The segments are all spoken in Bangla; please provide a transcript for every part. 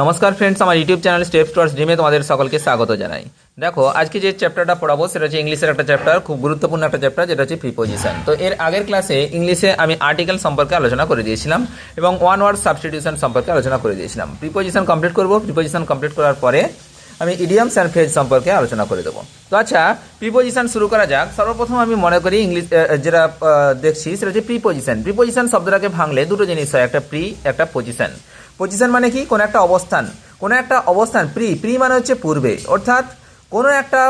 নমস্কার ফ্রেন্ডস আমার ইউটিউব চ্যানেল স্টেপস টুয়ার্স ড্রিমে তোমাদের সকলকে স্বাগত জানাই। দেখো, আজকে যে চ্যাপ্টারটা পড়াবো, সেটা হচ্ছে ইংলিশের একটা চ্যাপ্টার খুব গুরুত্বপূর্ণ একটা চ্যাপ্টার যেটা হচ্ছে প্রিপোজিশন তো এর আগের ক্লাসে ইংলিশে আমি আর্টিকেল সম্পর্কে আলোচনা করে দিয়েছিলাম এবং ওয়ান ওয়ার্ড সাবস্টিটিউশন সম্পর্কে আলোচনা করে দিয়েছিলাম। প্রিপোজিশন কমপ্লিট করব প্রিপোজিশন কমপ্লিট করার পরে আমি ইডিয়ামস অ্যান্ড ফ্রেজ সম্পর্কে আলোচনা করে দেবো। তো আচ্ছা প্রিপোজিশন শুরু করা যাক। সর্বপ্রথম আমি মনে করি ইংলিশ যেটা দেখছি, সেটা হচ্ছে প্রিপোজিশন প্রিপোজিশন শব্দটাকে ভাঙলে দুটো জিনিস হয়, একটা প্রি একটা পজিশন পজিশন মানে কি? কোনো একটা অবস্থান। কোনো একটা অবস্থান, প্রি প্রি মানে হচ্ছে পূর্বে। অর্থাৎ কোনো একটা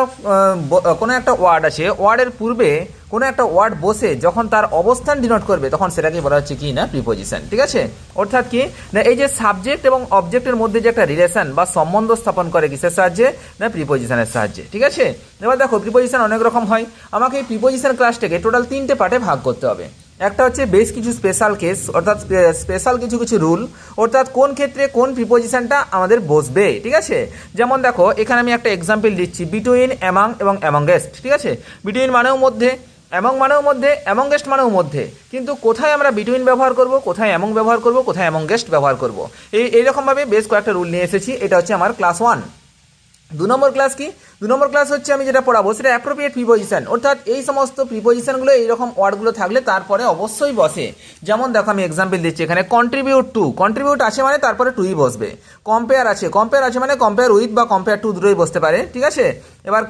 কোনো একটা ওয়ার্ড আছে ওয়ার্ডের পূর্বে কোনো একটা ওয়ার্ড বসে যখন তার অবস্থান ডিনোট করবে, তখন সেটাকে বলা হচ্ছে কি না? প্রিপোজিশন ঠিক আছে? অর্থাৎ কি? না, এই যে সাবজেক্ট এবং অবজেক্টের মধ্যে যে একটা রিলেশন বা সম্বন্ধ স্থাপন করে কিসের সাহায্যে? না প্রিপোজিশনের সাহায্যে। ঠিক আছে? এবার দেখো প্রিপোজিশন অনেক রকম হয়। আমাকে এই প্রিপোজিশন ক্লাসটাকে টোটাল তিনটে পার্টে ভাগ করতে হবে। একটা হচ্ছে বেশ কিছু স্পেশাল কেস অর্থাৎ স্পেশাল কিছু কিছু রুল অর্থাৎ কোন ক্ষেত্রে কোন প্রিপোজিশনটা আমাদের বসবে, ঠিক আছে? যেমন দেখো, এখানে আমি একটা এক্সাম্পল দিচ্ছি বিটুইন অ্যামাং এবং অ্যামংগেস্ট ঠিক আছে? বিটুইন মানেও মধ্যে অ্যামং মানেও মধ্যে অ্যামংগেস্ট মানেও মধ্যে। কিন্তু কোথায় আমরা বিটুইন ব্যবহার করব, কোথায় অ্যামং ব্যবহার করব, কোথায় অ্যামংগেস্ট ব্যবহার করব? এই, এইরকমভাবে বেশ কয়েকটা রুল নিয়ে এসেছি, এটা হচ্ছে আমার ক্লাস ওয়ান দু নম্বর ক্লাস কি? দু নম্বর ক্লাস হচ্ছে আমি যেটা পড়াবো, সেটা অ্যাপ্রোপ্রিয়েট প্রিপোজিশন অর্থাৎ এই সমস্ত প্রিপোজিশনগুলো এইরকম ওয়ার্ডগুলো থাকলে তারপরে অবশ্যই বসে। যেমন দেখো, আমি এক্সাম্পল দিচ্ছি এখানে কন্ট্রিবিউট টু কন্ট্রিবিউট আছে মানে তারপরে টুই বসবে। কম্পেয়ার আছে। কম্পেয়ার আছে মানে কম্পেয়ার উইথ বা কম্পেয়ার টু দুটোই বসতে পারে, ঠিক আছে? এবার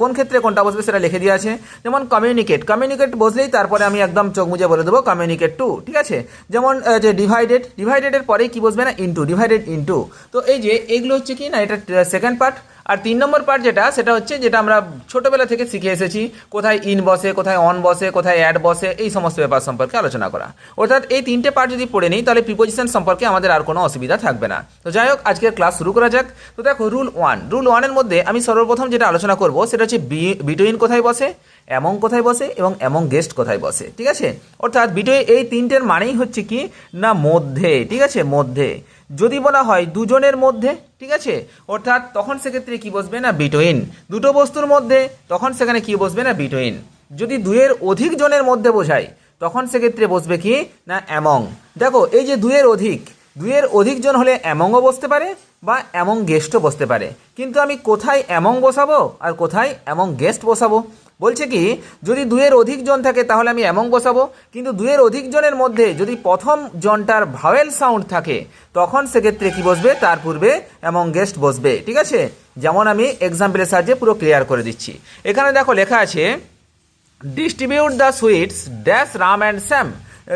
কোন ক্ষেত্রে কোনটা বসবে সেটা লিখে দিয়ে আছে। যেমন কমিউনিকেট কমিউনিকেট বসলেই তারপরে আমি একদম চোখ মুজে বলে দেবো কমিউনিকেট টু ঠিক আছে? যেমন যে ডিভাইডেড ডিভাইডেডের পরেই কি বসবে না ইন্টু ডিভাইডেড ইন্টু তো এই যে এগুলো হচ্ছে কি না, এটা সেকেন্ড পার্ট আর তিন নম্বর পার্ট যেটা, সেটা হচ্ছে যেটা আমরা ছোটোবেলা থেকে শিখে এসেছি, কোথায় ইন বসে, কোথায় অন বসে, কোথায় অ্যাড বসে, এই সমস্ত ব্যাপার সম্পর্কে আলোচনা করা। অর্থাৎ এই তিনটে পার্ট যদি পড়ে নিই, তাহলে প্রিপোজিশন সম্পর্কে আমাদের আর কোনো অসুবিধা থাকবে না। তো যাই হোক, আজকের ক্লাস শুরু করা যাক। তো দেখো রুল ওয়ান রুল ওয়ানের মধ্যে আমি সর্বপ্রথম যেটা আলোচনা করব, সেটা হচ্ছে বিটুইন কোথায় বসে এমন কোথায় বসে, এবং এমন গেস্ট কোথায় বসে, ঠিক আছে? অর্থাৎ বিটুইন এই তিনটের মানেই হচ্ছে কি? না, মধ্যে, ঠিক আছে? মধ্যে। যদি বলা হয় দুজনের মধ্যে, ঠিক আছে? অর্থাৎ তখন সেক্ষেত্রে কি বসবে না বিটুইন দুটো বস্তুর মধ্যে, তখন সেখানে কি বসবে না বিটুইন যদি দুয়ের অধিক জনের মধ্যে বোঝায় তখন সেক্ষেত্রে বসবে কি না অ্যামং দেখো, এই যে দুয়ের অধিক দুয়ের অধিক জন হলে অ্যামংও বসতে পারে বা অ্যামং গেস্টও বসতে পারে। কিন্তু আমি কোথায় অ্যামং বসাবো আর কোথায় অ্যামং গেস্ট বসাবো? বলছে কি, যদি দুয়ের অধিক জন থাকে তাহলে আমি এমন বসাবো, কিন্তু দুয়ের অধিক জনের মধ্যে যদি প্রথম জনটার ভাওয়েল সাউন্ড থাকে, তখন সেক্ষেত্রে কি বসবে? তার পূর্বে এমন গেস্ট বসবে। ঠিক আছে? যেমন আমি এক্সাম্পলের সাহায্যে পুরো ক্লিয়ার করে দিচ্ছি। এখানে দেখো লেখা আছে distribute the sweets dash Ram and Sam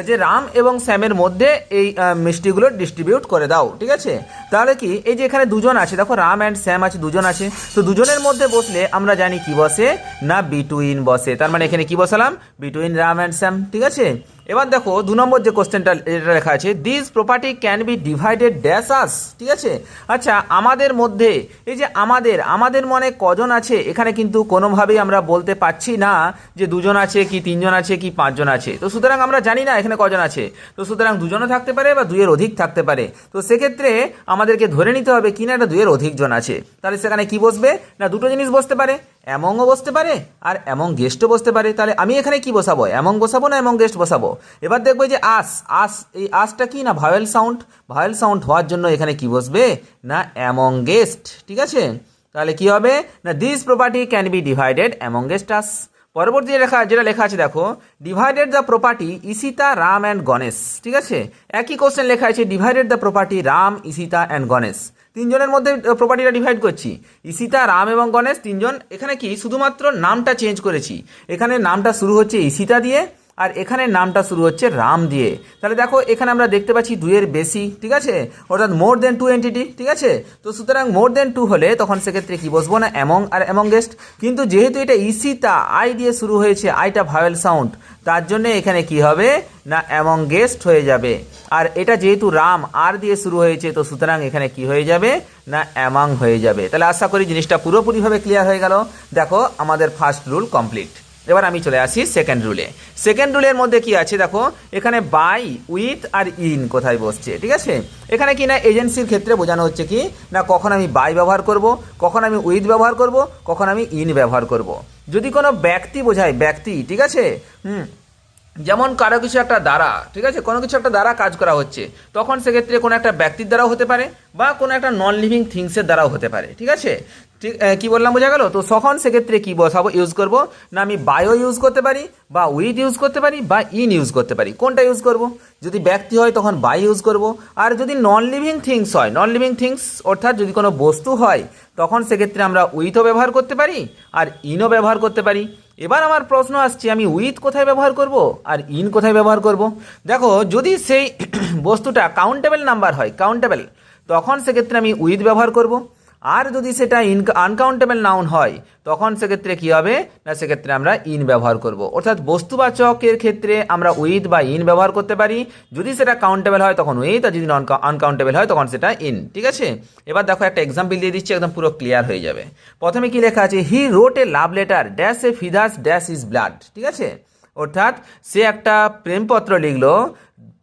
যে রাম এবং স্যামের মধ্যে এই মিষ্টিগুলো ডিস্ট্রিবিউট করে দাও, ঠিক আছে? তাহলে কি, এই যে এখানে দুজন আছে, দেখো রাম অ্যান্ড স্যাম আছে, দুজন আছে। তো দুজনের মধ্যে বসলে আমরা জানি কি বসে? না বিটুইন বসে। তার মানে এখানে কি বসালাম? বিটুইন রাম অ্যান্ড স্যাম, ঠিক আছে? এবার দেখো দু নম্বর যে কোশ্চেনটা এটা লেখা আছে this property can be divided dash us ঠিক আছে? আচ্ছা আমাদের মধ্যে, এই যে আমাদের আমাদের মনে কজন আছে? এখানে কিন্তু কোনোভাবেই আমরা বলতে পারছি না যে দুজন আছে কি তিনজন আছে কি পাঁচজন আছে। তো সুতরাং আমরা জানি না এখানে কজন আছে। তো সুতরাং দুজনও থাকতে পারে বা দুইয়ের অধিক থাকতে পারে। তো সেক্ষেত্রে আমাদেরকে ধরে নিতে হবে কি না এটা দুইয়ের অধিক জন আছে। তাহলে সেখানে কি বসবে? না দুটো জিনিস বসতে পারে। অ্যামংও বসতে পারে আর অ্যামং গেস্টও বসতে পারে। তাহলে আমি এখানে কি বসাবো? অ্যামং বসাবো না অ্যামং গেস্ট বসাবো? এবার দেখব যে আস আস, এই আসটা কি না ভাওয়েল সাউন্ড ভাওয়েল সাউন্ড হওয়ার জন্য এখানে কি বসবে? না অ্যামং গেস্ট, ঠিক আছে? তাহলে কি হবে? না this property can be divided among guest us পরবর্তী লেখা, যেটা লেখা আছে দেখো divided the property Ishita Ram and Ganesh ঠিক আছে? একই কোশ্চেন লেখা আছে divided the property Ram Ishita and Ganesh তিনজনের মধ্যে প্রপার্টিটা ডিভাইড করছি। ইসিতা রাম এবং গণেশ তিনজন, এখানে কি শুধুমাত্র নামটা চেঞ্জ করেছি। এখানে নামটা শুরু হচ্ছে ইসিতা দিয়ে আর এখানে নামটা শুরু হচ্ছে রাম দিয়ে। তাহলে দেখো, এখানে আমরা দেখতে পাচ্ছি দুইয়ের বেশি, ঠিক আছে? অর্থাৎ মোর দেন টু এন্টিটি ঠিক আছে? তো সুতরাং মোর দেন টু হলে তখন সেক্ষেত্রে কি বসবো না অ্যামং আর অ্যামং গেস্ট কিন্তু যেহেতু এটা ইসিতা আই দিয়ে শুরু হয়েছে আইটা ভাওয়েল সাউন্ড তার জন্য এখানে কি হবে না অ্যামং গেস্ট হয়ে যাবে। আর এটা যেহেতু রাম আর দিয়ে শুরু হয়েছে, তো সুতরাং এখানে কি হয়ে যাবে না অ্যামাং হয়ে যাবে। তাহলে আশা করি জিনিসটা পুরোপুরিভাবে ক্লিয়ার হয়ে গেল। দেখো, আমাদের ফার্স্ট রুল কমপ্লিট এবার আমি চলে আসি সেকেন্ড রুলে সেকেন্ড রুলের মধ্যে কি আছে দেখো? এখানে বাই উইথ আর ইন কোথায় বসছে, ঠিক আছে? এখানে কি না এজেন্সির ক্ষেত্রে বোঝানো হচ্ছে কি, না কখন আমি বাই ব্যবহার করব, কখন আমি উইথ ব্যবহার করব, কখন আমি ইন ব্যবহার করব। যদি কোনো ব্যক্তি বোঝায়, ব্যক্তি, ঠিক আছে? হুম, যেমন কারও কিছু একটা দ্বারা, ঠিক আছে? কোনো কিছু একটা দ্বারা কাজ করা হচ্ছে, তখন সেক্ষেত্রে কোনো একটা ব্যক্তির দ্বারাও হতে পারে, বা কোনো একটা নন লিভিং থিংসের দ্বারাও হতে পারে, ঠিক আছে? ঠিক কি বললাম, বোঝা গেল? তো তখন সেক্ষেত্রে কি বসাবো? ইউজ করব? না, আমি বায়ো ইউজ করতে পারি, বা উইথ ইউজ করতে পারি, বা ইন ইউজ করতে পারি। কোনটা ইউজ করব? যদি ব্যক্তি হয়, তখন বাই ইউজ করব। আর যদি নন লিভিং থিংস হয় নন লিভিং থিংস অর্থাৎ যদি কোনো বস্তু হয়, তখন সেক্ষেত্রে আমরা উইথও ব্যবহার করতে পারি, আর ইনও ব্যবহার করতে পারি। এবার আমার প্রশ্ন আসছে, আমি উইথ কোথায় ব্যবহার করব, আর ইন কোথায় ব্যবহার করব? দেখো, যদি সেই বস্তুটা কাউন্টেবল নাম্বার হয় কাউন্টেবল তখন সেক্ষেত্রে আমি উইথ ব্যবহার করব। আর যদি সেটা আনকাউন্টেবল নাউন হয়, তখন সেক্ষেত্রে কি হবে? না, সেক্ষেত্রে আমরা ইন ব্যবহার করব। অর্থাৎ বস্তুবাচকের ক্ষেত্রে আমরা উইথ বা ইন ব্যবহার করতে পারি। যদি সেটা কাউন্টেবল হয়, তখন উইথ আর যদি নন আনকাউন্টেবল হয়, তখন সেটা ইন ঠিক আছে? এবার দেখো একটা এক্সাম্পল দিয়ে দিচ্ছি, একদম পুরো ক্লিয়ার হয়ে যাবে। প্রথমে কি লেখা আছে? He wrote a love letter dash a feathers dash is blood ঠিক আছে? অর্থাৎ সে একটা প্রেমপত্র লিখলো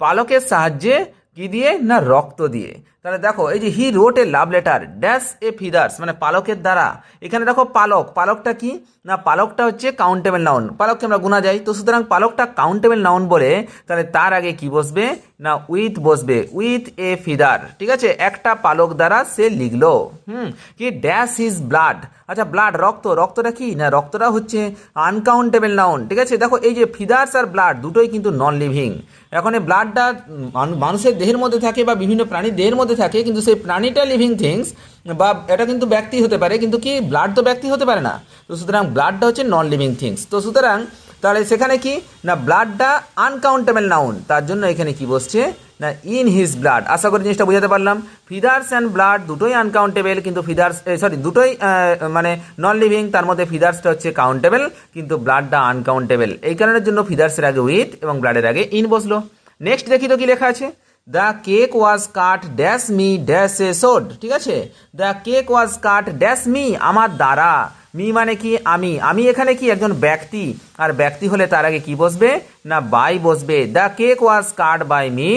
পালকের সাহায্যে কি দিয়ে? না, রক্ত দিয়ে। তাহলে দেখো, এই যে he wrote a love letter dash a feathers মানে পালকের দ্বারা। এখানে দেখো পালক, পালকটা কি? না, পালকটা হচ্ছে কাউন্টেবল নাউন পালককে আমরা গুণা যাই। তো সুতরাং পালকটা কাউন্টেবল নাউন বলে, তাহলে তার আগে কি বসবে? না উইথ বসবে। উইথ এ ফিদার ঠিক আছে? একটা পালক দ্বারা সে লিখলো। হুম, কি? ড্যাশ ইজ ব্লাড আচ্ছা ব্লাড রক্ত। রক্তটা কি? না, রক্তটা হচ্ছে আনকাউন্টেবল নাউন ঠিক আছে? দেখো, এই যে ফিদার্স আর ব্লাড দুটোই কিন্তু নন লিভিং এখন এই ব্লাডটা মানুষের দেহের মধ্যে থাকে বা বিভিন্ন প্রাণীর দেহের মধ্যে থাকে, কিন্তু সেই প্রাণীটা লিভিং থিংস বা এটা কিন্তু ব্যক্তি হতে পারে, কিন্তু কি ব্লাড তো ব্যক্তি হতে পারে না। তো সুতরাং ব্লাডটা হচ্ছে নন লিভিং থিংস তো সুতরাং তাহলে সেখানে কি? না ব্লাডটা আনকাউন্টেবল নাউন তার জন্য এখানে কি বসছে? না ইন হিজ ব্লাড আশা করি জিনিসটা বোঝাতে পারলাম। ফিদার্স অ্যান্ড ব্লাড দুটোই আনকাউন্টেবল কিন্তু ফিদার্স সরি দুটোই মানে নন লিভিং তার মধ্যে ফিদার্সটা হচ্ছে কাউন্টেবল কিন্তু ব্লাডটা আনকাউন্টেবল এই কারণের জন্য ফিদার্সের আগে উইথ এবং ব্লাডের আগে ইন বসল। নেক্সট দেখি তো কি লেখা আছে। The cake was cut dash me dash a sword ঠিক আছে? The cake was cut dash me আমার দ্বারা। মি মানে কি আমি? আমি এখানে কি একজন ব্যক্তি? আর ব্যক্তি হলে তার আগে কি বসবে? না, বাই বসবে। The cake was cut by me.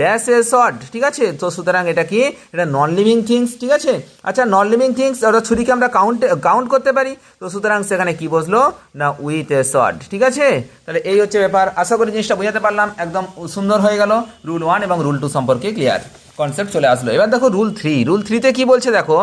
Dash a sword ঠিক আছে? তো সুতরাং এটা কি? এটা নন লিভিং থিংস ঠিক আছে? আচ্ছা নন লিভিং থিংস ওটা ছুরিকে আমরা কাউন্ট কাউন্ট করতে পারি। তো সুতরাং সেখানে কি বসল? না উইথ এ শর্ট ঠিক আছে? তাহলে এই হচ্ছে ব্যাপার। আশা করি জিনিসটা বোঝাতে পারলাম। একদম সুন্দর হয়ে গেল। রুল ওয়ান এবং রুল টু সম্পর্কে ক্লিয়ার কনসেপ্ট চলে আসলো। এবার দেখো রুল থ্রি রুল থ্রিতে কি বলছে দেখো?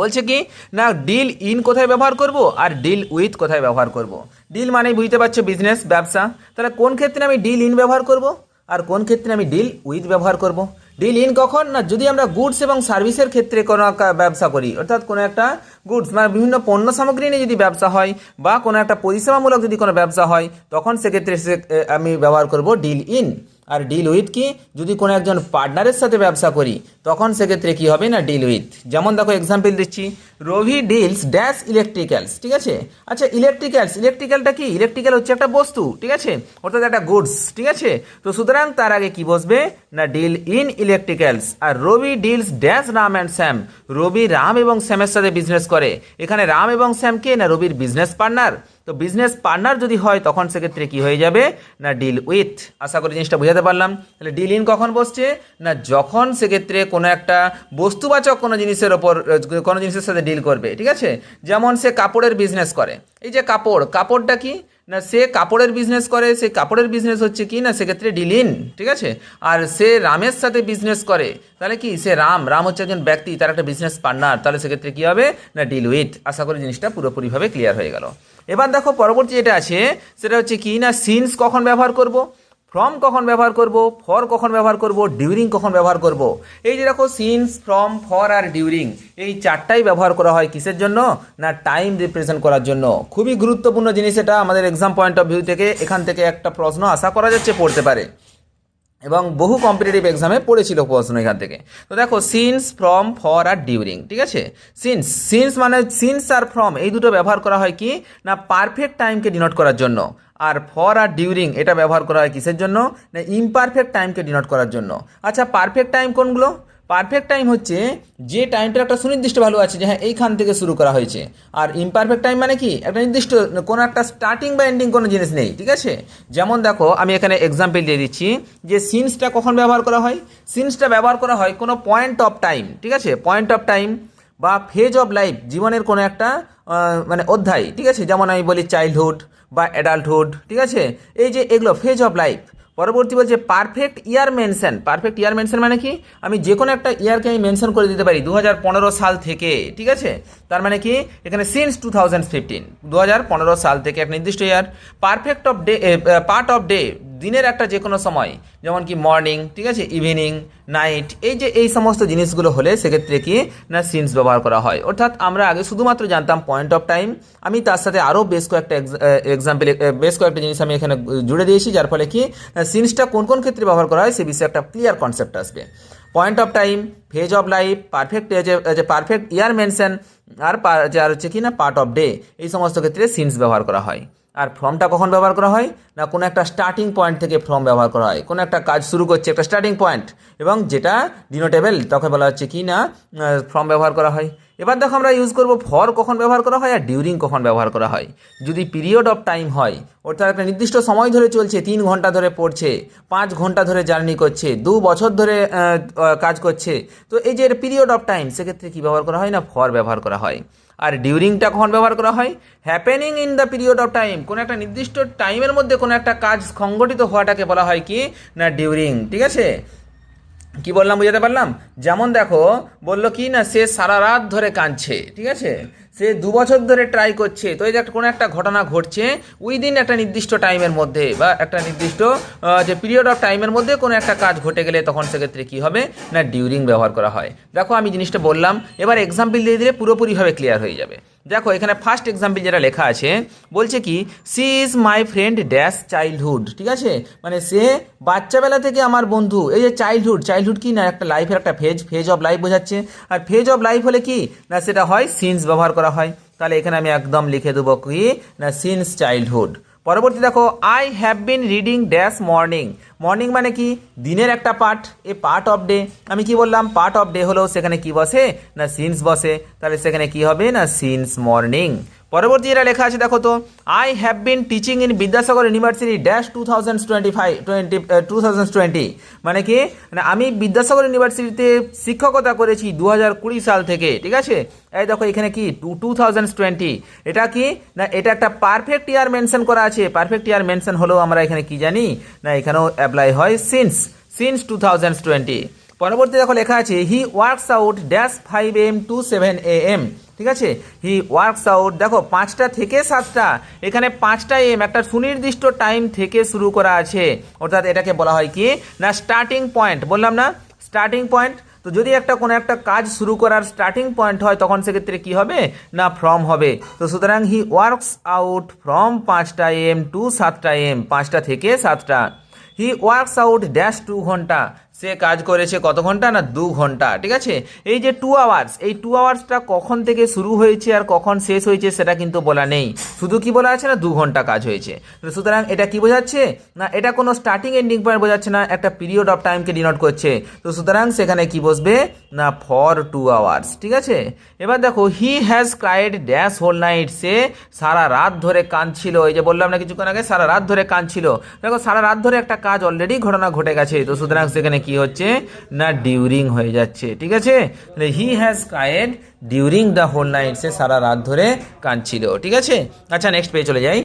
বলছে কি, না ডিল ইন কোথায় ব্যবহার করব আর ডিল উইথ কোথায় ব্যবহার করব? ডিল মানে বুঝতে পারছ বিজনেস ব্যবসা। তাহলে কোন ক্ষেত্রে আমি ডিল ইন ব্যবহার করব আর কোন ক্ষেত্রে আমি ডিল উইথ ব্যবহার করব? ডিল ইন কখন? না, যদি আমরা গুডস এবং সার্ভিসের ক্ষেত্রে কোনো ব্যবসা করি, অর্থাৎ কোনো একটা গুডস মানে বিভিন্ন পণ্য সামগ্রী নিয়ে যদি ব্যবসা হয় বা কোনো একটা পরিষেবামূলক যদি কোনো ব্যবসা হয়, তখন সেক্ষেত্রে সে আমি ব্যবহার করব ডিল ইন আর ডিল উইথ কি? যদি কোনো একজন পার্টনারের সাথে ব্যবসা করি, তখন সেক্ষেত্রে কি হবে না ডিল উইথ যেমন দেখো এক্সাম্পল দিচ্ছি রভি ডিলস ড্যাশ ইলেকট্রিক্যালস ঠিক আছে? আচ্ছা ইলেকট্রিক্যালস ইলেকট্রিক্যালটা কি? ইলেকট্রিক্যাল হচ্ছে একটা বস্তু, ঠিক আছে? অর্থাৎ একটা গুডস ঠিক আছে? তো সুতরাং তার আগে কি বসবে? না deal in electricals R Ravi deals dash Ram and Sam Ravi Ram এবং স্যামের সাথে বিজনেস করে। এখানে রাম এবং স্যাম কে না রবির বিজনেস পার্টনার তো বিজনেস পার্টনার যদি হয়, তখন সেক্ষেত্রে কি হয়ে যাবে? না ডিল উইথ আশা করি জিনিসটা বোঝাতে পারলাম। তাহলে ডিল ইন কখন বসছে? না যখন সেক্ষেত্রে কোনো একটা বস্তুবাচক কোনো জিনিসের ওপর, কোনো জিনিসের সাথে ডিল করবে, ঠিক আছে? যেমন সে কাপড়ের বিজনেস করে। এই যে কাপড়, কাপড়টা কি? না সে কাপড়ের বিজনেস করে, সে কাপড়ের বিজনেস হচ্ছে কি? না সেক্ষেত্রে ডিল ইন ঠিক আছে? আর সে রামের সাথে বিজনেস করে, তাহলে কি? সে রাম রাম হচ্ছে একজন ব্যক্তি, তার একটা বিজনেস পার্টনার তাহলে সেক্ষেত্রে কী হবে? না ডিল উইথ আশা করি জিনিসটা পুরোপুরিভাবে ক্লিয়ার হয়ে গেল। এবার দেখো পরবর্তী যেটা আছে, সেটা হচ্ছে কি না সিন্স কখন ব্যবহার করব? ফ্রম কখন ব্যবহার করব? ফর কখন ব্যবহার করব? ডিউরিং কখন ব্যবহার করব? এই যে দেখো সিন্স ফ্রম ফর আর ডিউরিং এই চারটাই ব্যবহার করা হয় কিসের জন্য? না টাইম রিপ্রেজেন্ট করার জন্য। খুবই গুরুত্বপূর্ণ জিনিস এটা আমাদের এক্সাম পয়েন্ট অফ ভিউ থেকে, এখান থেকে একটা প্রশ্ন আশা করা যাচ্ছে পড়তে পারে। এবং বহু কম্পিটিটিভ এক্সামে পড়েছিল প্রশ্ন এখান থেকে। তো দেখো সিন্স ফ্রম ফর আর ডিউরিং ঠিক আছে? সিন্স সিন্স মানে সিন্স আর ফ্রম এই দুটো ব্যবহার করা হয় কি? না পারফেক্ট টাইমকে ডিনোট করার জন্য। আর ফর আর ডিউরিং এটা ব্যবহার করা হয় কিসের জন্য? না ইমপারফেক্ট টাইমকে ডিনোট করার জন্য। আচ্ছা পারফেক্ট টাইম কোনগুলো? পারফেক্ট টাইম হচ্ছে যে টাইমটার একটা সুনির্দিষ্ট ভ্যালু আছে যে হ্যাঁ এইখান থেকে শুরু করা হয়েছে। আর ইমপারফেক্ট টাইম মানে কি? একটা নির্দিষ্ট কোনো একটা স্টার্টিং বা এন্ডিং কোনো জিনিস নেই, ঠিক আছে? যেমন দেখো, আমি এখানে এক্সাম্পল দিয়ে দিচ্ছি যে সিন্সটা কখন ব্যবহার করা হয়? সিন্সটা ব্যবহার করা হয় কোনো পয়েন্ট অফ টাইম ঠিক আছে? পয়েন্ট অফ টাইম বা ফেজ অফ লাইফ জীবনের কোনো একটা মানে অধ্যায়, ঠিক আছে? যেমন আমি বলি চাইল্ডহুড বা অ্যাডাল্টহুড ঠিক আছে? এই যে এগুলো ফেজ অফ লাইফ পরবর্তী বলছে perfect year mention perfect year mention মানে কি? আমি যে কোনো একটা ইয়ারকে আমি মেনশন করে দিতে পারি দু হাজার পনেরো সাল থেকে, ঠিক আছে? তার মানে কি? এখানে সিন্স টু থাউজেন্ড ফিফটিন সাল থেকে এক নির্দিষ্ট year perfect of day part of day দিনের একটা যে কোনো সময়, যেমন কি মর্নিং ঠিক আছে ইভিনিং নাইট এই যে এই সমস্ত জিনিসগুলো হলে সেক্ষেত্রে কি না সিন্স ব্যবহার করা হয়। অর্থাৎ আমরা আগে শুধুমাত্র জানতাম পয়েন্ট অফ টাইম আমি তার সাথে আরও বেশ কয়েকটা এক্সাম্পল বেশ কয়েকটা জিনিস আমি এখানে জুড়ে দিয়েছি, যার ফলে কি সিন্সটা কোন কোন ক্ষেত্রে ব্যবহার করা হয় সে বিষয়ে একটা ক্লিয়ার কনসেপ্ট আসবে। Point of time phase of life perfect যে পারফেক্ট ইয়ার মেনশন আর যে হচ্ছে কি না পার্ট অফ ডে এই সমস্ত ক্ষেত্রে সিন্স ব্যবহার করা হয়। আর ফর্মটা কখন ব্যবহার করা হয়? না কোনো একটা স্টার্টিং পয়েন্ট থেকে ফর্ম ব্যবহার করা হয়। কোনো একটা কাজ শুরু করছে, একটা স্টার্টিং পয়েন্ট এবং যেটা ডিনোটেবল তখন বলা হচ্ছে কি না ফর্ম ব্যবহার করা হয়। এবার দেখো আমরা ইউজ করব ফর কখন ব্যবহার করা হয় আর ডিউরিং কখন ব্যবহার করা হয়। যদি পিরিয়ড অফ টাইম হয়, অর্থাৎ একটা নির্দিষ্ট সময় ধরে চলছে, তিন ঘণ্টা ধরে পড়ছে, পাঁচ ঘণ্টা ধরে জার্নি করছে, দু বছর ধরে কাজ করছে, তো এই যে পিরিয়ড অফ টাইম সেক্ষেত্রে কী ব্যবহার করা হয় না ফর ব্যবহার করা হয়। আর ডিউরিংটা কখন ব্যবহার করা হয়? Happening in the period of time কোনো একটা নির্দিষ্ট টাইমের মধ্যে কোনো একটা কাজ সংগঠিত হওয়াটাকে বলা হয় কি? না ডিউরিং ঠিক আছে? কি বললাম, বুঝাতে পারলাম? যেমন দেখো, বলল কি না, সে সারা রাত ধরে কাঁদছে। ঠিক আছে? সে দু বছর ধরে ট্রাই করছে। তো এই যে কোনো একটা ঘটনা ঘটছে উইদিন একটা নির্দিষ্ট টাইমের মধ্যে বা একটা নির্দিষ্ট যে পিরিয়ড অফ টাইমের মধ্যে কোনো একটা কাজ ঘটে গেলে তখন সেক্ষেত্রে কী হবে? না ডিউরিং ব্যবহার করা হয়। দেখো, আমি জিনিসটা বললাম, এবার এক্সাম্পল দিয়ে দিলে পুরোপুরিভাবে ক্লিয়ার হয়ে যাবে। দেখো, এখানে ফার্স্ট এক্সাম্পল যেটা লেখা আছে, বলছে কি she is my friend dash childhood ঠিক আছে? মানে সে বাচ্চাবেলা থেকে আমার বন্ধু। এই যে চাইল্ডহুড চাইল্ডহুড কি না, একটা লাইফের একটা ফেজ ফেজ অফ লাইফ বোঝাচ্ছে। আর ফেজ অফ লাইফ হলে কি? না, সেটা হয় সিন্স ব্যবহার করা হয়। তাহলে এখানে আমি একদম লিখে দেবো কি না সিন্স চাইল্ডহুড পরবর্তী দেখো I have been reading dash morning morning মানে কি? দিনের একটা part a part of day আমি কি বললাম? পার্ট অফ ডে হলেও সেখানে কি বসে? না সিন্স বসে? তাহলে সেখানে কি হবে? না সিন্স মর্নিং পরবর্তী যেটা লেখা আছে, দেখো তো I have been teaching in Vidyasagar University dash two thousand twenty five twenty two thousand twenty মানে কি? মানে আমি বিদ্যাসাগর ইউনিভার্সিটিতে শিক্ষকতা করেছি দু হাজার কুড়ি সাল থেকে, ঠিক আছে? এই দেখো এখানে কি? টু টু থাউজেন্ড টোয়েন্টি এটা কি? না, এটা একটা পারফেক্ট ইয়ার মেনশন করা আছে। পারফেক্ট ইয়ার মেনশন হলেও আমরা এখানে কি জানি? না, এখানেও অ্যাপ্লাই হয় since since two thousand twenty পরবর্তী দেখো লেখা আছে he works out dash five M to seven A M ঠিক আছে? হি ওয়ার্কস আউট দেখো, পাঁচটা থেকে সাতটা। এখানে পাঁচটা এম একটা সুনির্দিষ্ট টাইম থেকে শুরু করা আছে। অর্থাৎ এটাকে বলা হয় কি? না স্টার্টিং পয়েন্ট বললাম না? স্টার্টিং পয়েন্ট তো যদি একটা, কোনো একটা কাজ শুরু করার স্টার্টিং পয়েন্ট হয়, তখন সেক্ষেত্রে কি হবে? না ফ্রম হবে। তো সুতরাং হি ওয়ার্কস আউট ফ্রম পাঁচটা এম টু সাতটা এম পাঁচটা থেকে সাতটা। He works out dash two ঘণ্টা। সে কাজ করেছে কত ঘণ্টা না দু ঘণ্টা, ঠিক আছে? এই যে টু আওয়ার্স এই টু আওয়ার্সটা কখন থেকে শুরু হয়েছে আর কখন শেষ হয়েছে সেটা কিন্তু বলা নেই। শুধু কি বলা আছে না, দু ঘণ্টা কাজ হয়েছে। সুতরাং এটা কি বোঝাচ্ছে? না, এটা কোনো স্টার্টিং এন্ডিং পয়েন্ট বোঝাচ্ছে না, একটা পিরিয়ড অফ টাইমকে ডিনোট করছে। তো সুতরাং সেখানে কি বসবে? না ফর টু আওয়ার্স ঠিক আছে? এবার দেখো he has cried dash whole night সে সারা রাত ধরে কাঁদছিল। এই যে বললাম না কিছুক্ষণ আগে, সারা রাত ধরে কাঁদছিল। দেখো, সারা রাত ধরে একটা কাজ অলরেডি ঘটনা ঘটে গেছে। তো সুতরাং সেখানে কি হচ্ছে? না ডিউরিং হয়ে যাচ্ছে, ঠিক আছে? তাহলে he has cried during the whole night সে সারা রাত ধরে কাঁদছিল, ঠিক আছে? আচ্ছা নেক্সট পেয়ে চলে যাই।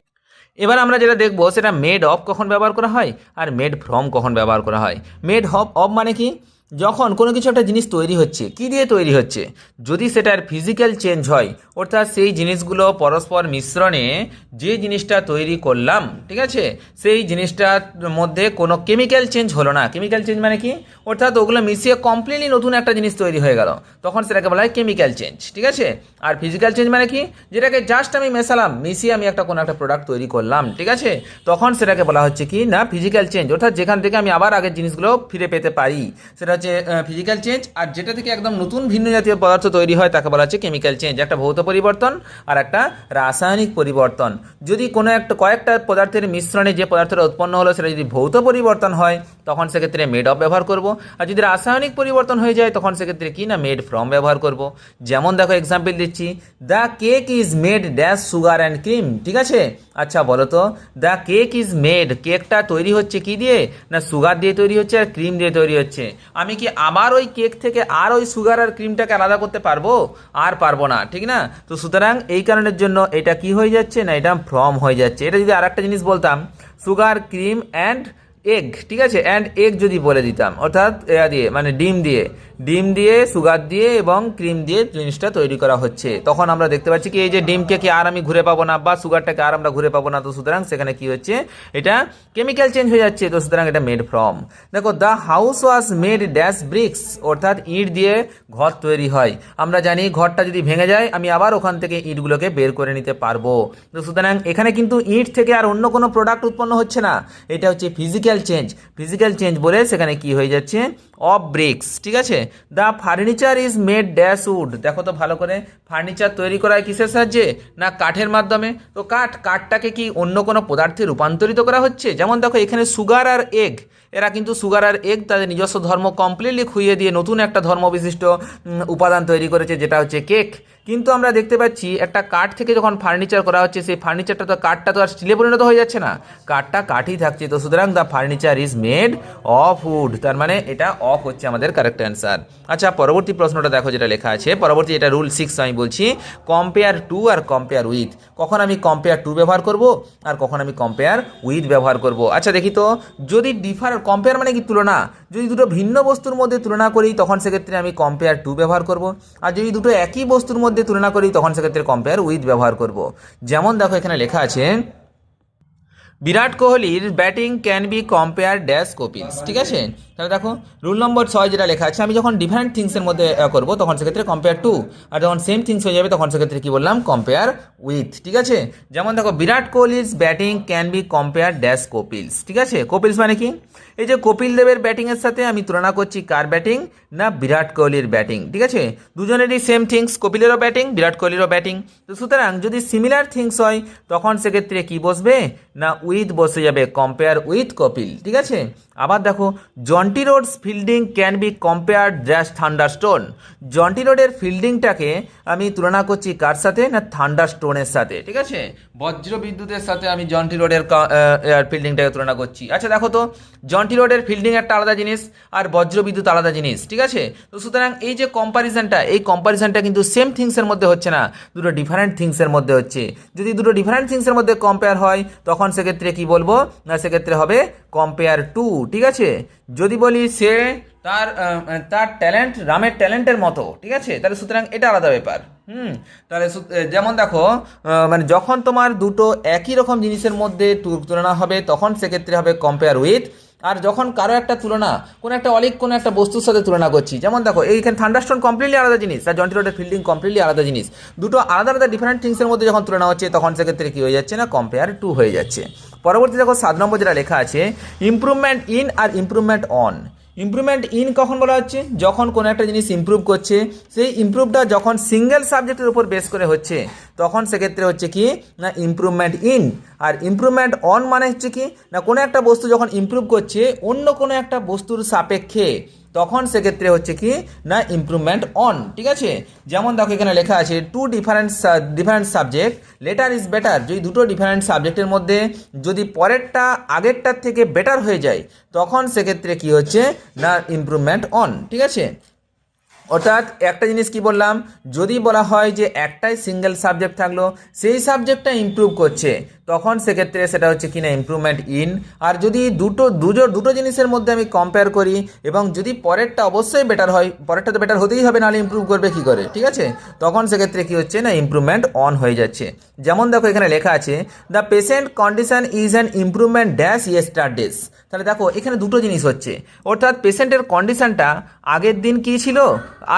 এবার আমরা যেটা দেখব, সেটা মেড অফ কখন ব্যবহার করা হয়? আর মেড ফ্রম কখন ব্যবহার করা হয়? মেড হব অফ মানে কি? যখন কোনো কিছু একটা জিনিস তৈরি হচ্ছে, কি দিয়ে তৈরি হচ্ছে? যদি সেটার ফিজিক্যাল চেঞ্জ হয়, অর্থাৎ সেই জিনিসগুলো পরস্পর মিশ্রণে যে জিনিসটা তৈরি করলাম, ঠিক আছে? সেই জিনিসটার মধ্যে কোনো কেমিক্যাল চেঞ্জ হলো না। কেমিক্যাল চেঞ্জ মানে কি? অর্থাৎ ওগুলো মিশিয়ে কমপ্লিটলি নতুন একটা জিনিস তৈরি হয়ে গেল। তখন সেটাকে বলা হয় কেমিক্যাল চেঞ্জ ঠিক আছে? আর ফিজিক্যাল চেঞ্জ মানে কি? যেটাকে জাস্ট আমি মেশালাম, মিশিয়ে আমি একটা কোনো একটা প্রোডাক্ট তৈরি করলাম, ঠিক আছে? তখন সেটাকে বলা হচ্ছে কি? না ফিজিক্যাল চেঞ্জ অর্থাৎ যেখান থেকে আমি আবার আগের জিনিসগুলো ফিরে পেতে পারি, সেটা হচ্ছে ফিজিক্যাল চেঞ্জ আর যেটা থেকে একদম নতুন ভিন্ন জাতীয় পদার্থ তৈরি হয়, তাকে বলা হচ্ছে কেমিক্যাল চেঞ্জ একটা ভৌত পরিবর্তন আর একটা রাসায়নিক পরিবর্তন। যদি কোনো একটা, কয়েকটা পদার্থের মিশ্রণে যে পদার্থটা উৎপন্ন হলো, সেটা যদি ভৌত পরিবর্তন হয়, তখন সেক্ষেত্রে মেড অফ ব্যবহার করব। আর যদি রাসায়নিক পরিবর্তন হয়ে যায়, তখন সেক্ষেত্রে কি না মেড ফ্রম ব্যবহার করব। যেমন দেখো এক্সাম্পল দিচ্ছি। The cake is made dash sugar and cream ঠিক আছে? আচ্ছা বলো তো দ্য কেক ইজ মেড কেকটা তৈরি হচ্ছে কি দিয়ে? না সুগার দিয়ে তৈরি হচ্ছে আর ক্রিম দিয়ে তৈরি হচ্ছে? আমি আমি কি আমার ওই কেক থেকে আর ওই সুগার আর ক্রিমটাকে আলাদা করতে পারব? আর পারব না, ঠিক না? তো সুতরাং এই কারণের জন্য এটা কি হয়ে যাচ্ছে না এটা ফ্রম হয়ে যাচ্ছে? এটা যদি আর একটা জিনিস বলতাম সুগার ক্রিম অ্যান্ড এগ ঠিক আছে? অ্যান্ড এগ যদি বলে দিতাম, অর্থাৎ এয়া দিয়ে মানে ডিম দিয়ে ডিম দিয়ে, সুগার দিয়ে এবং ক্রিম দিয়ে জিনিসটা তৈরি করা হচ্ছে। তখন আমরা দেখতে পাচ্ছি কি, এই যে ডিমকে কি আর আমি ঘুরে পাবো না, বা সুগারটাকে আর আমরা ঘুরে পাবো না, তো সুতরাং সেখানে কি হচ্ছে, এটা কেমিক্যাল চেঞ্জ হয়ে যাচ্ছে, তো সুতরাং এটা মেড ফ্রম দেখো the house was made dash bricks অর্থাৎ ইট দিয়ে ঘর তৈরি হয়। আমরা জানি ঘরটা যদি ভেঙে যায়, আমি আবার ওখান থেকে ইটগুলোকে বের করে নিতে পারব। তো সুতরাং এখানে কিন্তু ইট থেকে আর অন্য কোনো প্রোডাক্ট উৎপন্ন হচ্ছে না। এটা হচ্ছে ফিজিক্যাল চেঞ্জ ফিজিক্যাল চেঞ্জ বলে সেখানে কি হয়ে যাচ্ছে? অফ ব্রিক্স ঠিক আছে? The furniture is made dash wood দেখো তো ভালো করে ফার্নিচার তৈরি করা কিসের সাহায্যে? না কাঠের মাধ্যমে? তো কাঠ, কাঠটাকে কি অন্য কোনো পদার্থে রূপান্তরিত করা হচ্ছে? যেমন দেখো এখানে সুগার আর এগ এরা কিন্তু সুগার আর এগ তাদের নিজস্ব ধর্ম কমপ্লিটলি খুইয়ে দিয়ে নতুন একটা ধর্ম বিশিষ্ট উপাদান তৈরি করেছে, যেটা হচ্ছে কেক কিন্তু আমরা দেখতে পাচ্ছি একটা কাঠ থেকে যখন ফার্নিচার করা হচ্ছে, সেই ফার্নিচারটা তো কাঠটা তো আর স্টিলে পরিণত হয়ে যাচ্ছে না। কাঠটা কাঠই থাকছে। তো সুতরাং the furniture is made of wood তার মানে এটা অফ হচ্ছে আমাদের কারেক্ট অ্যান্সার আচ্ছা পরবর্তী প্রশ্নটা দেখো যেটা লেখা আছে। পরবর্তী এটা রুল সিক্স আমি বলছি কম্পেয়ার টু আর কম্পেয়ার উইথ কখন আমি কম্পেয়ার টু ব্যবহার করব আর কখন আমি কম্পেয়ার উইথ ব্যবহার করব? আচ্ছা দেখি তো। যদি ডিফার কম্পেয়ার মানে কি তুলনা? যদি দুটো ভিন্ন বস্তুর মধ্যে তুলনা করি, তখন সেক্ষেত্রে আমি কম্পেয়ার টু ব্যবহার করব। আর যদি দুটো একই বস্তুর মধ্যে তুলনা করি, তখন সেক্ষেত্রে কম্পেয়ার উইথ ব্যবহার করব। যেমন দেখো এখানে লেখা আছে, বিরাট কোহলির batting can be compare dash Kapil's ঠিক আছে? তাহলে দেখো রুল নম্বর ছয় যেটা লেখা আছে, আমি যখন ডিফারেন্ট থিংসের মধ্যে করব, তখন সেক্ষেত্রে কম্পেয়ার টু আর যখন সেম থিংস হয়ে যাবে, তখন সেক্ষেত্রে কি বললাম? কম্পেয়ার উইথ ঠিক আছে? যেমন দেখো, বিরাট কোহলির batting can be compare dash Kapil's ঠিক আছে? কপিলস মানে কি? এই যে কপিল দেবের ব্যাটিংয়ের সাথে আমি তুলনা করছি কার ব্যাটিং না বিরাট কোহলির ব্যাটিং ঠিক আছে? দুজনেরই সেম থিংস কপিলেরও ব্যাটিং বিরাট কোহলিরও ব্যাটিং তো সুতরাং যদি সিমিলার থিংস হয়, তখন সেক্ষেত্রে কি বসবে? না উইথ বসে যাবে কম্পেয়ার উইথ কপিল, ঠিক আছে? আবার দেখো, Jonty Rhodes fielding can be compare dash thunderstone Jonty রোডের ফিল্ডিংটাকে আমি তুলনা করছি কার সাথে? না থান্ডারস্টোনের সাথে, ঠিক আছে? বজ্র বিদ্যুতের সাথে আমি জন্টি রোডের ফিল্ডিংটাকে তুলনা করছি। আচ্ছা দেখো তো, জন্টি রোডের ফিল্ডিং একটা আলাদা জিনিস আর বজ্র বিদ্যুৎ আলাদা জিনিস, ঠিক আছে? তো সুতরাং এই যে কম্পারিজনটা এই কম্পারিজনটা কিন্তু সেম থিংসের মধ্যে হচ্ছে না, দুটো ডিফারেন্ট থিংসের মধ্যে হচ্ছে। যদি দুটো ডিফারেন্ট থিংসের মধ্যে কম্পেয়ার হয়, তখন সেক্ষেত্রে কি বলব? না, সেক্ষেত্রে হবে কম্পেয়ার টু ঠিক আছে? যদি বলি সে তার তার ট্যালেন্ট রামের ট্যালেন্টের মতো, ঠিক আছে? তাহলে সুতরাং এটা আলাদা ব্যাপার। হুম, তাহলে যেমন দেখো মানে যখন তোমার দুটো একই রকম জিনিসের মধ্যে তুলনা হবে, তখন সেক্ষেত্রে হবে কম্পেয়ার উইথ আর যখন কারও একটা তুলনা, কোনো একটা অলিক, কোনো একটা বস্তুর সাথে তুলনা করছি, যেমন দেখো, এইখানে থান্ডারস্টোন কমপ্লিটলি আলাদা জিনিস, আর জন্টি রোডের ফিল্ডিং কমপ্লিটলি আলাদা জিনিস, দুটো আলাদা আলাদা ডিফারেন্ট থিংসের মধ্যে যখন তুলনা হচ্ছে, তখন সেক্ষেত্রে কী হয়ে যাচ্ছে না কম্পেয়ার টু হয়ে যাচ্ছে। পরবর্তী দেখো, সাত নম্বর যেটা লেখা আছে ইমপ্রুভমেন্ট ইন আর ইমপ্রুভমেন্ট অন ইমপ্রুভমেন্ট ইন কখন বলা হচ্ছে? যখন কোনো একটা জিনিস ইম্প্রুভ করছে, সেই ইম্প্রুভটা যখন সিঙ্গেল সাবজেক্টের উপর বেস করে হচ্ছে, তখন সেক্ষেত্রে হচ্ছে কি? না ইম্প্রুভমেন্ট ইন আর ইম্প্রুভমেন্ট অন মানে হচ্ছে কি? না, কোনো একটা বস্তু যখন ইম্প্রুভ করছে, অন্য কোনো একটা বস্তুর সাপেক্ষে তখন সেক্ষেত্রে হচ্ছে কি, না ইম্প্রুভমেন্ট অন ঠিক আছে? যেমন দেখো এখানে লেখা আছে two different different subject letter is better যদি দুটো ডিফারেন্ট সাবজেক্টের মধ্যে যদি পরেরটা আগেরটার থেকে বেটার হয়ে যায়, তখন সেক্ষেত্রে কি হচ্ছে, না ইম্প্রুভমেন্ট অন ঠিক আছে? অর্থাৎ একটা জিনিস কি বললাম? যদি বলা হয় যে একটাই সিঙ্গেল সাবজেক্ট থাকল, সেই সাবজেক্টটা ইমপ্রুভ করছে, তখন সেক্ষেত্রে সেটা হচ্ছে কিনা ইমপ্রুভমেন্ট ইন আর যদি দুটো দুটো দুটো জিনিসের মধ্যে আমি কম্পেয়ার করি এবং যদি পরেরটা অবশ্যই বেটার হয়, পরেরটা তো বেটার হতেই হবে, নাহলে ইমপ্রুভ করবে কি করে? ঠিক আছে? তখন সেক্ষেত্রে কি হচ্ছে না ইমপ্রুভমেন্ট অন হয়ে যাচ্ছে। যেমন দেখো এখানে লেখা আছে the patient condition is an improvement dash yesterday's তাহলে দেখো, এখানে দুটো জিনিস হচ্ছে। অর্থাৎ পেশেন্টের কন্ডিশনটা আগের দিন কী ছিল?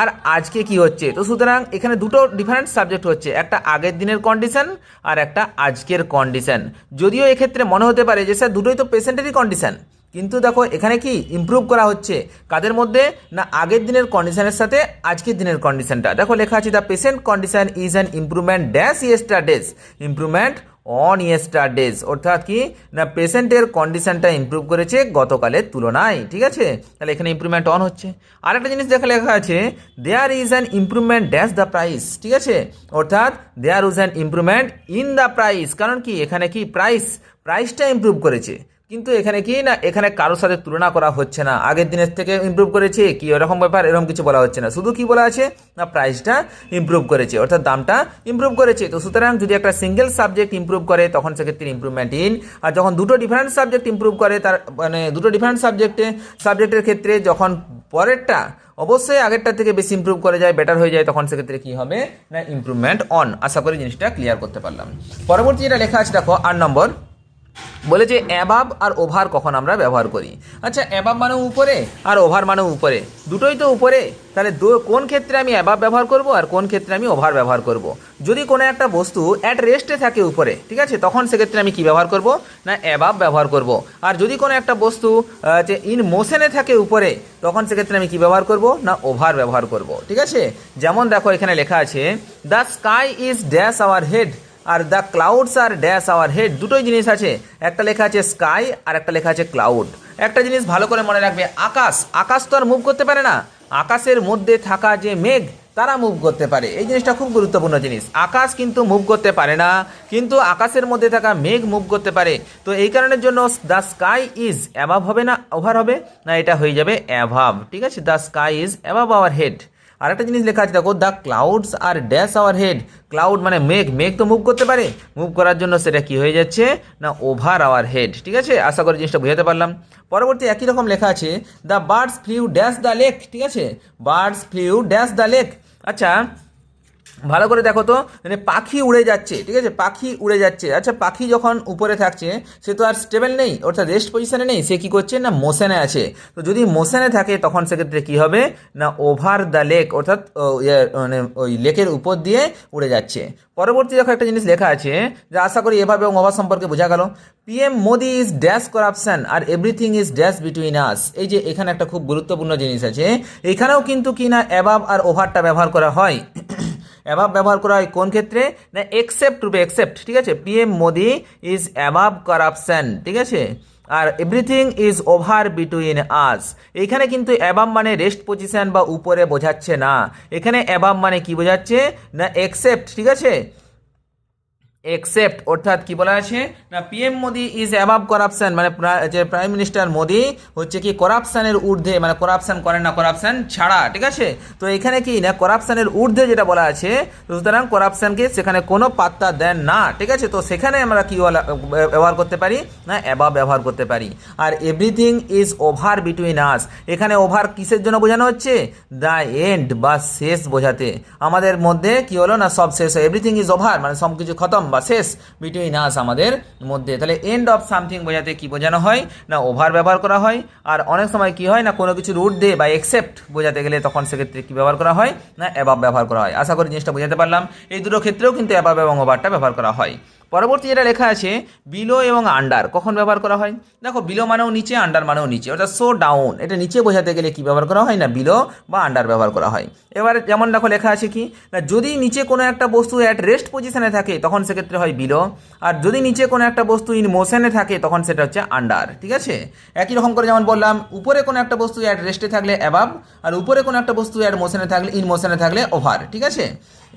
আর আজকে কি হচ্ছে? তো সুতরাং এখানে দুটো ডিফারেন্ট সাবজেক্ট হচ্ছে, একটা আগের দিনের কন্ডিশন আর একটা আজকের কন্ডিশন যদিও এক্ষেত্রে মনে হতে পারে যে, স্যার, দুটোই তো পেশেন্টেরই কন্ডিশন কিন্তু দেখো, এখানে কি ইমপ্রুভ করা হচ্ছে? কাদের মধ্যে? না আগের দিনের কন্ডিশনের সাথে আজকের দিনের কন্ডিশনটা দেখো লেখা আছে the patient condition is an improvement dash yesterday's improvement on yesterday's অর্থাৎ কি? না পেশেন্টের কন্ডিশনটা ইম্প্রুভ করেছে গতকালের তুলনায়, ঠিক আছে? তাহলে এখানে ইম্প্রুভমেন্ট অন হচ্ছে। আর একটা জিনিস দেখা লেখা আছে there is an improvement dash the price ঠিক আছে? অর্থাৎ there is an improvement in the price কারণ কি? এখানে কি? প্রাইস প্রাইসটা ইম্প্রুভ করেছে। কিন্তু এখানে কি না, এখানে কারোর সাথে তুলনা করা হচ্ছে না। আগের দিনের থেকে ইমপ্রুভ করেছে, কি এরকম ব্যাপার, এরকম কিছু বলা হচ্ছে না। শুধু কি বলা আছে? না প্রাইসটা ইম্প্রুভ করেছে, অর্থাৎ দামটা ইমপ্রুভ করেছে। তো সুতরাং যদি একটা সিঙ্গেল সাবজেক্ট ইমপ্রুভ করে, তখন সেক্ষেত্রে ইম্প্রুভমেন্ট ইন আর যখন দুটো ডিফারেন্ট সাবজেক্ট ইমপ্রুভ করে, তার মানে দুটো ডিফারেন্ট সাবজেক্টে সাবজেক্টের ক্ষেত্রে যখন পরেরটা অবশ্যই আগেরটা থেকে বেশি ইম্প্রুভ করে যায় বেটার হয়ে যায়, তখন সেক্ষেত্রে কি হবে? না ইমপ্রুভমেন্ট অন আশা করি জিনিসটা ক্লিয়ার করতে পারলাম। পরবর্তী যেটা লেখা আছে, দেখো, আট নম্বর। বলেছে অ্যাবাব আর ওভার কখন আমরা ব্যবহার করি। আচ্ছা অ্যাবাব মানে উপরে আর ওভার মানে উপরে। দুটোই তো উপরে। তাহলে কোন ক্ষেত্রে আমি অ্যাবাব ব্যবহার করব আর কোন ক্ষেত্রে আমি ওভার ব্যবহার করব? যদি কোনো একটা বস্তু অ্যাট রেস্টে থাকে উপরে, ঠিক আছে? তখন সেক্ষেত্রে আমি কি ব্যবহার করব? না অ্যাবাব ব্যবহার করব। আর যদি কোনো একটা বস্তু যে ইন মোশনে থাকে উপরে, তখন সেক্ষেত্রে আমি কি ব্যবহার করব? না ওভার ব্যবহার করব, ঠিক আছে? যেমন দেখো এখানে লেখা আছে the sky is dash our head R the clouds are dash our head দুটোই জিনিস আছে। একটা লেখা আছে স্কাই আর একটা লেখা আছে ক্লাউড একটা জিনিস ভালো করে মনে রাখবে, আকাশ। আকাশ তো আর মুভ করতে পারে না। আকাশের মধ্যে থাকা যে মেঘ, তারা মুভ করতে পারে। এই জিনিসটা খুব গুরুত্বপূর্ণ জিনিস। আকাশ কিন্তু মুভ করতে পারে না, কিন্তু আকাশের মধ্যে থাকা মেঘ মুভ করতে পারে। তো এই কারণের জন্য দ্য স্কাই ইজ অ্যাভাব হবে না ওভার হবে? না, এটা হয়ে যাবে অ্যাভাব ঠিক আছে? The sky is above our head আরেকটা জিনিস লেখা আছে, দেখো the clouds are dash our head cloud মানে মেঘ মেঘ তো মুভ করতে পারে। মুভ করার জন্য সেটা কি হয়ে যাচ্ছে? না ওভার আওয়ার হেড ঠিক আছে? আশা করি জিনিসটা বোঝাতে পারলাম। পরবর্তী একই রকম লেখা আছে the birds flew dash the lake ঠিক আছে? Birds flew dash the lake আচ্ছা ভালো করে দেখো তো মানে পাখি উড়ে যাচ্ছে ঠিক আছে? পাখি উড়ে যাচ্ছে। আচ্ছা পাখি যখন উপরে থাকছে সে তো আর স্টেবল নেই অর্থাৎ রেস্ট পজিশনে নেই সে কি করছে না মোশনে আছে। তো যদি মোশনে থাকে তখন সেক্ষেত্রে কি হবে? না ওভার দ্য লেক অর্থাৎ ইয়ে, মানে ওই লেকের উপর দিয়ে উড়ে যাচ্ছে। পরবর্তী দেখো একটা জিনিস লেখা আছে যে আশা করি এভাবে এবং ওভার সম্পর্কে বোঝা গেল। PM Modi is dash corruption R everything is dash between us এই যে এখানে একটা খুব গুরুত্বপূর্ণ জিনিস আছে এখানেও কিন্তু কি না অ্যাবাব আর ওভারটা ব্যবহার করা হয়। অ্যাবাব ব্যবহার করা হয় কোন ক্ষেত্রে? না এক্সেপ্ট রূপে এক্সেপ্ট ঠিক আছে? PM Modi is above corruption ঠিক আছে? আর everything is over between us এখানে কিন্তু অ্যাবাম মানে রেস্ট পজিশন বা উপরে বোঝাচ্ছে না। এখানে অ্যাবাম মানে কি বোঝাচ্ছে? না এক্সেপ্ট ঠিক আছে? এক্সেপ্ট অর্থাৎ কি বলা আছে? না PM Modi is above corruption মানে যে প্রাইম মিনিস্টার মোদি হচ্ছে কি করাপশনের ঊর্ধ্বে মানে করাপশন করে না করাপশন ছাড়া, ঠিক আছে? তো এখানে কি, না করাপশনের ঊর্ধ্বে যেটা বলা আছে, সুতরাং করাপশনকে সেখানে কোনো পাত্তা দেন না, ঠিক আছে? তো সেখানে আমরা কি ব্যবহার করতে পারি? না অ্যাবাব ব্যবহার করতে পারি। আর everything is over between us এখানে ওভার কিসের জন্য বোঝানো হচ্ছে? দ্য এন্ড বা শেষ বোঝাতে। আমাদের মধ্যে কি হলো? না, সব শেষ এভরিথিং ইজ ওভার মানে সব কিছু খতম। বা শেষ। বিটুইন আস আমাদের মধ্যে। তাহলে এন্ড অফ সামথিং বোঝাতে কি বোঝানো হয়? না ওভার ব্যবহার করা হয়। আর অনেক সময় কি হয় না, কোনো কিছু রুট দে বা এক্সেপ্ট বোঝাতে গেলে তখন সেক্ষেত্রে কী ব্যবহার করা হয়? না অ্যাবাব ব্যবহার করা হয়। আশা করি জিনিসটা বোঝাতে পারলাম। এই দুটো ক্ষেত্রেও কিন্তু অ্যাবাব এবং ওভারটা ব্যবহার করা হয়। পরবর্তী যেটা লেখা আছে, বিলো এবং আন্ডার কখন ব্যবহার করা হয়? দেখো, বিলো মানেও নিচে আন্ডার মানেও নিচে, অর্থাৎ সো ডাউন এটা নিচে বোঝাতে গেলে কি ব্যবহার করা হয় না? বিলো বা আন্ডার ব্যবহার করা হয়। এবার যেমন দেখো লেখা আছে কি, না, যদি নিচে কোনো একটা বস্তু অ্যাট রেস্ট পজিশনে থাকে, তখন সেক্ষেত্রে হয় বিলো, আর যদি নিচে কোনো একটা বস্তু ইন মোশনে থাকে, তখন সেটা হচ্ছে আন্ডার ঠিক আছে? একই রকম করে যেমন বললাম, উপরে কোনো একটা বস্তু অ্যাট রেস্টে থাকলে অ্যাবাব আর উপরে কোনো একটা বস্তু অ্যাট মোশনে থাকলে ইন মোশনে থাকলে ওভার ঠিক আছে?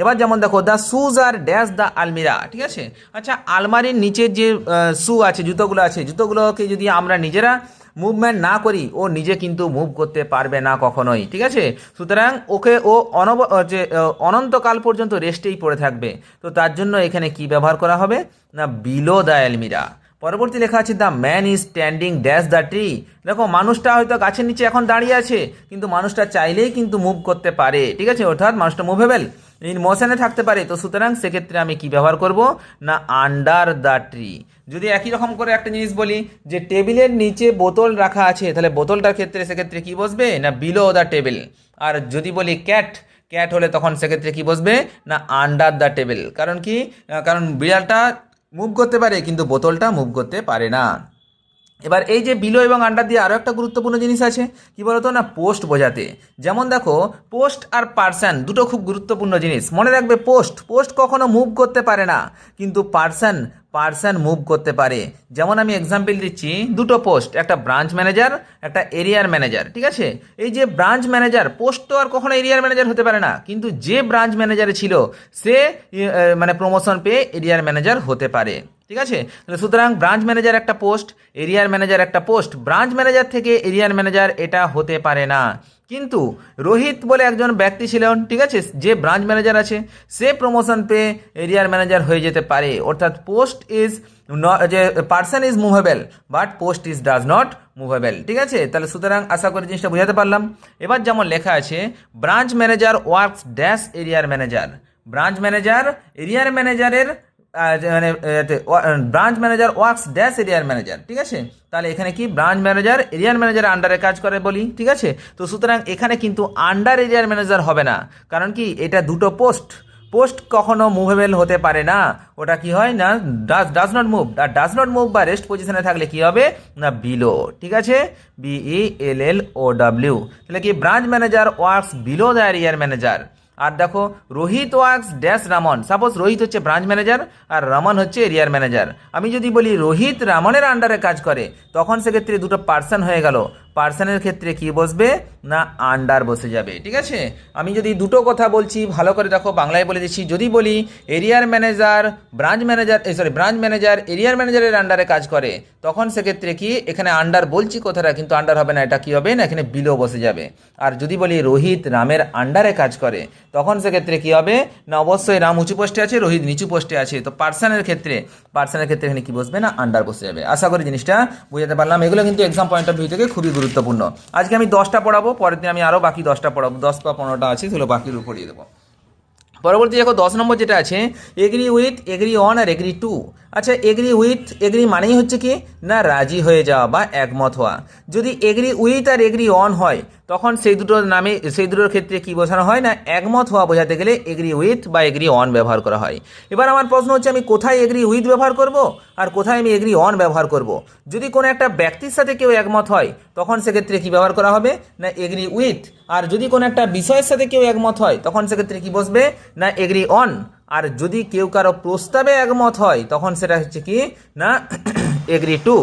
এবার যেমন দেখো the shoes are dash the almirah ঠিক আছে? আচ্ছা আলমারির নিচের যে শু আছে, জুতোগুলো আছে, জুতোগুলোকে যদি আমরা নিজেরা মুভমেন্ট না করি, ও নিজে কিন্তু মুভ করতে পারবে না কখনোই, ঠিক আছে? সুতরাং ওকে ও অনব যে অনন্তকাল পর্যন্ত রেস্টেই পড়ে থাকবে। তো তার জন্য এখানে কি ব্যবহার করা হবে? না বিলো দ্য আলমিরা পরবর্তী লেখা আছে the man is standing dash the tree দেখো, মানুষটা হয়তো গাছের নিচে এখন দাঁড়িয়ে আছে, কিন্তু মানুষটা চাইলেই কিন্তু মুভ করতে পারে, ঠিক আছে? অর্থাৎ মানুষটা মুভেবল ইন মোশনে থাকতে পারে, তো সুতরাং সেক্ষেত্রে আমি কি ব্যবহার করব? না আন্ডার দ্য ট্রি যদি একই রকম করে একটা জিনিস বলি, যে টেবিলের নিচে বোতল রাখা আছে, তাহলে বোতলটার ক্ষেত্রে সেক্ষেত্রে কি বসবে? না বিলো দ্য টেবিল আর যদি বলি ক্যাট ক্যাট হলে তখন সেক্ষেত্রে কি বসবে? না আন্ডার দ্য টেবিল কারণ কি? কারণ বিড়ালটা মুভ করতে পারে, কিন্তু বোতলটা মুভ করতে পারে না। এবার এই যে বিলো এবং আন্ডার দিয়ে আরও একটা গুরুত্বপূর্ণ জিনিস আছে, কি বলতো না পোস্ট বোঝাতে। যেমন দেখো পোস্ট আর পার্সন দুটো খুব গুরুত্বপূর্ণ জিনিস। মনে রাখবে পোস্ট পোস্ট কখনো মুভ করতে পারে না, কিন্তু পার্সন পার্সন মুভ করতে পারে। যেমন আমি এক্সাম্পল দিচ্ছি, দুটো পোস্ট একটা ব্রাঞ্চ ম্যানেজার একটা এরিয়ার ম্যানেজার ঠিক আছে? এই যে ব্রাঞ্চ ম্যানেজার পোস্ট তো আর কখনো এরিয়ার ম্যানেজার হতে পারে না, কিন্তু যে ব্রাঞ্চ ম্যানেজারে ছিল, সে মানে প্রমোশন পেয়ে এরিয়ার ম্যানেজার হতে পারে। ঠিক আছে? তাহলে সুতরাং ব্রাঞ্চ ম্যানেজার একটা পোস্ট এরিয়ার ম্যানেজার একটা পোস্ট ব্রাঞ্চ ম্যানেজার থেকে এরিয়ার ম্যানেজার এটা হতে পারে না। কিন্তু রোহিত বলে একজন ব্যক্তি ছিলেন, ঠিক আছে? যে ব্রাঞ্চ ম্যানেজার আছে, সে প্রমোশন পেয়ে এরিয়ার ম্যানেজার হয়ে যেতে পারে। অর্থাৎ পোস্ট ইজ যে person is movable but post is does not movable ঠিক আছে? তাহলে সুতরাং আশা করি জিনিসটা বুঝাতে পারলাম। এবার যেমন লেখা আছে ব্রাঞ্চ ম্যানেজার ওয়ার্কস ড্যাশ এরিয়ার ম্যানেজার ব্রাঞ্চ ম্যানেজার এরিয়ার ম্যানেজারের মানে ব্রাঞ্চ ম্যানেজার ওয়ার্কস ড্যাশ এরিয়ার ম্যানেজার ঠিক আছে? তাহলে এখানে কি ব্রাঞ্চ ম্যানেজার এরিয়ার ম্যানেজার আন্ডারে কাজ করে বলি, ঠিক আছে? তো সুতরাং এখানে কিন্তু আন্ডার এরিয়ার ম্যানেজার হবে না। কারণ কি, এটা দুটো পোস্ট পোস্ট কখনো মুভেবল হতে পারে না। ওটা কি হয় না ডাজ ডাজ নট মুভ আর ডাজ নট মুভ বা রেস্ট পজিশনে থাকলে কি হবে? না বিলো ঠিক আছে? BE L L O W তাহলে কি branch manager works below the এরিয়ার ম্যানেজার আর দেখো, Rohit works dash Raman. Suppose Rohit হচ্ছে ব্রাঞ্চ ম্যানেজার আর রামন হচ্ছে এরিয়ার ম্যানেজার আমি যদি বলি রোহিত রামনের আন্ডারে কাজ করে, তখন সেক্ষেত্রে দুটো পার্সন হয়ে গেল। পার্সনের ক্ষেত্রে কি বসবে? না আন্ডার বসে যাবে, ঠিক আছে? আমি যদি দুটো কথা বলছি, ভালো করে দেখো, বাংলায় বলে দিচ্ছি। যদি বলি এরিয়ার ম্যানেজার ব্রাঞ্চ ম্যানেজার এই সরি ব্রাঞ্চ ম্যানেজার এরিয়ার ম্যানেজারের আন্ডারে কাজ করে, তখন সেক্ষেত্রে কি, এখানে আন্ডার বলছি কথাটা, কিন্তু আন্ডার হবে না, এটা কি হবে না? এখানে বিলো বসে যাবে। আর যদি বলি, রোহিত রামের আন্ডারে কাজ করে, তখন সেক্ষেত্রে কি হবে? না, অবশ্যই রাম উঁচু পোস্টে আছে, রোহিত নিচু পোস্টে আছে। তো পার্সনের ক্ষেত্রে পার্সনের ক্ষেত্রে এখানে কি বসবে? না আন্ডার বসে যাবে। আশা করি জিনিসটা বুঝাতে পারলাম। এগুলো কিন্তু এক্সাম পয়েন্ট অফ ভিউ থেকে খুবই গুরুত্বপূর্ণ। আজকে আমি দশটা পড়াবো, পরের দিন আমি আরও বাকি দশটা পড়াবো। দশ বা পনেরোটা আছে, সেগুলো বাকির উপর পড়িয়ে দেবো। পরবর্তী দেখো, দশ নম্বর যেটা আছে এগ্রি উইথ এগ্রি ওয়ান আর এগ্রি টু আচ্ছা এগ্রি উইথ এগ্রি মানেই হচ্ছে কি, না রাজি হয়ে যাওয়া বা একমত হওয়া। যদি এগ্রি উইথ আর এগ্রি অন হয়, তখন সেই দুটোর নামে, সেই দুটোর ক্ষেত্রে কি বোঝানো হয় না, একমত হওয়া বোঝাতে গেলে এগ্রি উইথ বা এগ্রি অন ব্যবহার করা হয়। এবার আমার প্রশ্ন হচ্ছে, আমি কোথায় এগ্রি উইথ ব্যবহার করব, আর কোথায় আমি এগ্রি অন ব্যবহার করব? যদি কোনো একটা ব্যক্তির সাথে কেউ একমত হয়, তখন সেক্ষেত্রে কি ব্যবহার করা হবে? না এগ্রি উইথ আর যদি কোনো একটা বিষয়ের সাথে কেউ একমত হয়, তখন সেক্ষেত্রে কি বসবে? না এগ্রি অন আর যদি কেউ কারও প্রস্তাবে একমত হয়, তখন সেটা হচ্ছে কি? না এগ্রি টু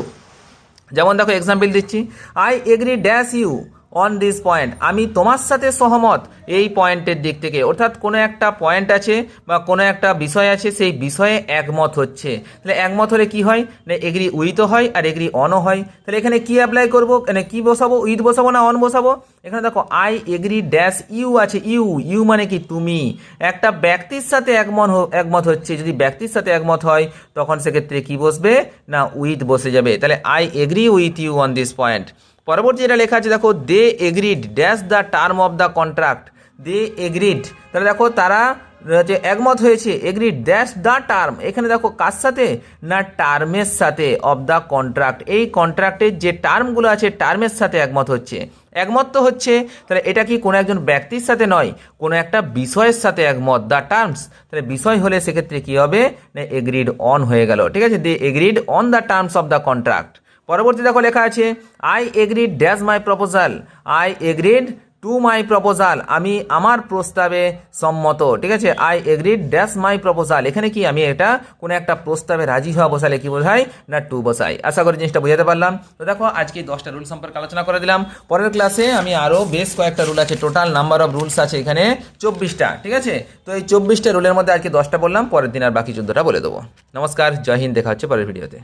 যেমন দেখো এক্সাম্পল দিচ্ছি। I agree dash you on this point আমি তোমার সাথে সহমত। এই পয়েন্টের দিক থেকে। অর্থাৎ কোনো একটা পয়েন্ট আছে বা কোনো একটা বিষয় আছে, সেই বিষয়ে একমত হচ্ছে। তাহলে একমত হলে কি হয়? না এগ্রি উইথও হয় আর এগ্রি অনও হয়। তাহলে এখানে কি অ্যাপ্লাই করব? মানে কি বসাবো? উইথ বসাবো না অন বসাবো? এখানে দেখো আই এগ্রি ড্যাশ ইউ আছে। ইউ ইউ মানে কি? তুমি। একটা ব্যক্তির সাথে একমত একমত হচ্ছে। যদি ব্যক্তির সাথে একমত হয়, তখন সেক্ষেত্রে কি বসবে? না, উইথ বসে যাবে। তাহলে I agree with you on this point পরবর্তী যেটা লেখা আছে, দেখো they agreed dash the term of the contract they agreed তাহলে দেখো, তারা, যে একমত হয়েছে এগ্রিড দ্যাশ দ্য টার্ম এখানে দেখো, কার সাথে? না টার্মের সাথে অফ দ্য কন্ট্রাক্ট এই কন্ট্রাক্টের যে টার্মগুলো আছে টার্মের সাথে একমত হচ্ছে। একমত তো হচ্ছে, তাহলে এটা কি কোনো একজন ব্যক্তির সাথে নয়? কোনো একটা বিষয়ের সাথে একমত। দ্য টার্মস তাহলে বিষয় হলে সেক্ষেত্রে কী হবে? না এগ্রিড অন হয়ে গেল। ঠিক আছে? They agreed on the terms of the contract পরবর্তী দেখো লেখা আছে I agreed dash my proposal I agreed to my proposal আমি আমার প্রস্তাবে সম্মত। ঠিক আছে? I agreed dash my proposal এখানে কি? আমি এটা কোনো একটা প্রস্তাবে রাজি হওয়া বসালে কি বোঝাই না টু বসাই আশা করি জিনিসটা বুঝাতে পারলাম। তো দেখো, আজকে দশটা রুল সম্পর্কে আলোচনা করে দিলাম। পরের ক্লাসে আমি আরও বেশ কয়েকটা রুল আছে। টোটাল নাম্বার অফ রুলস আছে এখানে চব্বিশটা। ঠিক আছে? তো এই চব্বিশটা রুলের মধ্যে আজকে দশটা বললাম। পরের দিন আর বাকি চোদ্দটা বলে দেবো। নমস্কার। জয় হিন্দ। দেখা হচ্ছে পরের ভিডিওতে